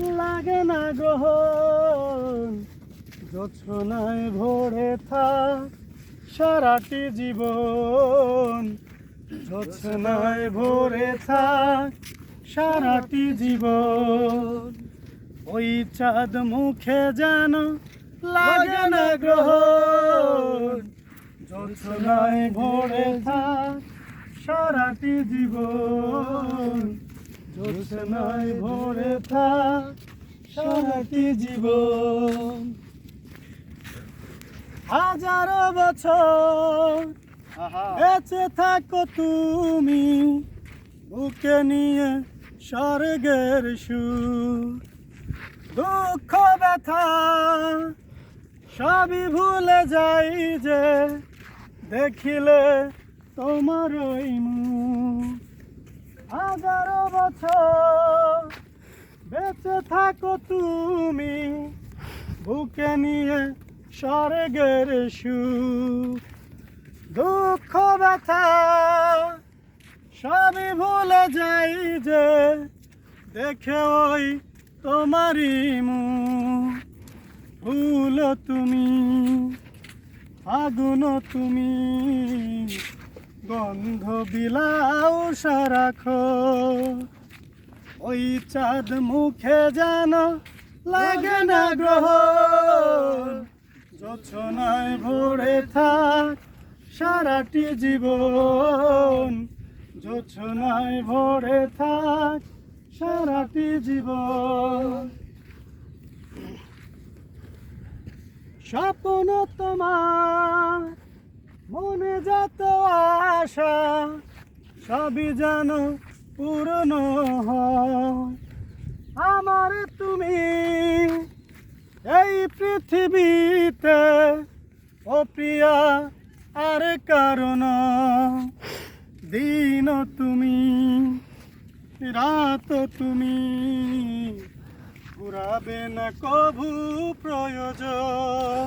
লাগে না গ্রহণ। যোছনায় ভরে থাক সারাটি জীবন। যোছনায় ভরে থাক সারাটি জীবন। ওই চাঁদ মুখে যেন লাগে না গ্রহণ। যোছনায় ভরে থাক সারাটি জীবন। যোছনায় ভরে থাক সারাটি জীবন। হাজারো বছর বেঁচে থাকো তুমি বুকে নিয়ে স্বর্গের সুর। দুঃখ ব্যথা সবই ভুলে যাই যে দেখিলে তোমার ওই মুখ হাজারো বছর বেঁচে থাকো তুমি, বুকে নিয়ে স্বর্গের সুখ, দুঃখ, ব্যথা সবই ভুলে যাই যে দেখে ওই তোমারই মুখ। ফুল তুমি আগুন তুমি। গন্ধ বিলাও সারাখো। ওই চাঁদ মুখে যেন লাগে না গ্রহ যোছনায় ভরে থাক সারাটি জীবন। যোছনায় ভরে থাক সারাটি জীবন। স্বপ্ন তোমার মনে যত আশা, সবই যেন পূরণ আমার তুমি এই পৃথিবীতে ও প্রিয়া আর কারণ। দিন তুমি, রাত তুমি, ঘুরাবে না কভু প্রয়োজন।